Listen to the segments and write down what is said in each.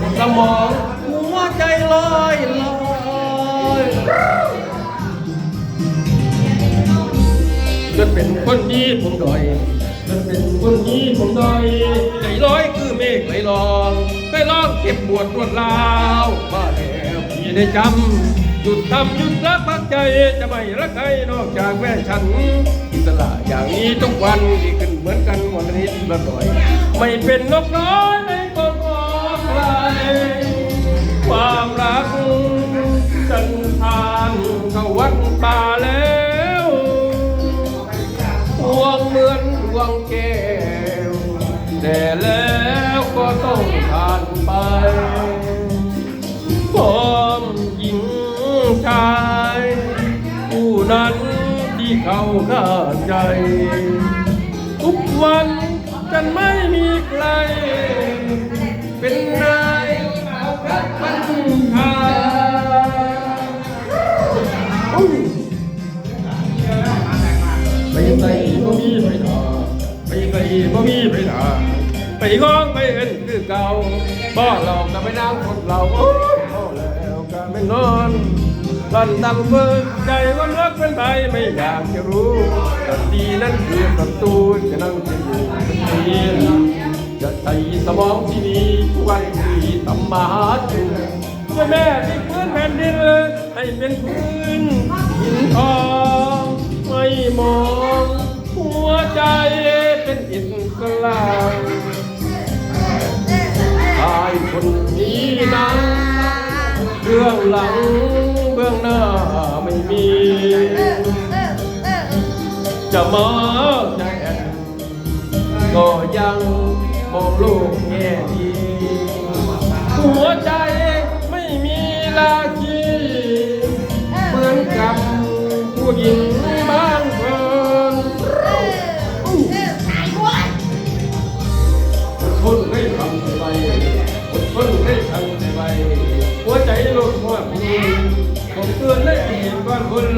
วนสมองหัวใจลอยลอยจนเป็นคนดีผมดอยจนเป็นคนดีผมดอยใจลอยคือเมฆไหลลองไปลองเก็บปวดรวดลาวมาแล้วพี่ได้จำหยุดทำหยุดรักพักใจจะไม่รักใครนอกจากแม่ฉันอิสระอย่างนี้ทุกวันดีขึ้นเหมือนกันวันนิดละหน่อย ไม่เป็นนกน้อย วงแก้วแต่แล้วก็ต้องผ่านไปผมหญิงชาย ผู้นั้นที่เขาข้าใจ ทุกวันฉันไม่มีใคร เป็นนายกับปัญหายไปใส่บ่มีไปถา ไปใส่บ่มีไปถาไปง้องไปเห็นคือเก่าบ่หลอกแต่ไม่นางคนเราโอ้อแล้วก็ไม่นอนรันตั้งเบิกใจว่ารักเป็นไปไม่อยากจะรู้แต่ดีนั้นคือศัตรูจะนั่งจะอยู่จะเรียนจะใช้สมองที่มีทุกวันที่ทำมาหากินช่วยแม่ที่พื้นแผ่นดินให้เป็นพื้นหินทองไม่มองหัวใจ อินกลาชายคนนี้นั้นเรื่องหลังเบื้องหน้าไม่มี จะมาแอนก็ยังมองโลก เห็นว่า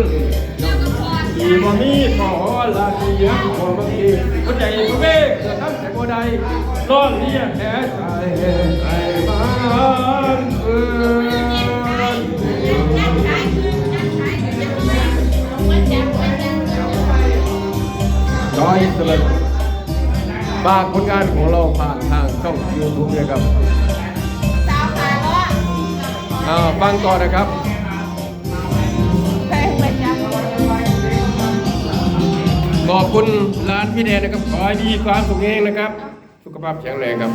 คุณที่บ่มีขอลาที่ยังขอบางทีหัวใจบ่เบ้เกิดทำแต่บ่ได้นอนเรียกแท้ใจใจบ้านเพื่อนร้อยสลัดฝากผลงานของเราผ่านทางช่องยูทูบเลยครับฟังต่อนะครับ อบคุณร้านพี่แดนนะครับ ขอให้มีความสุขเองนะครับ สุขภาพแข็งแรงครับ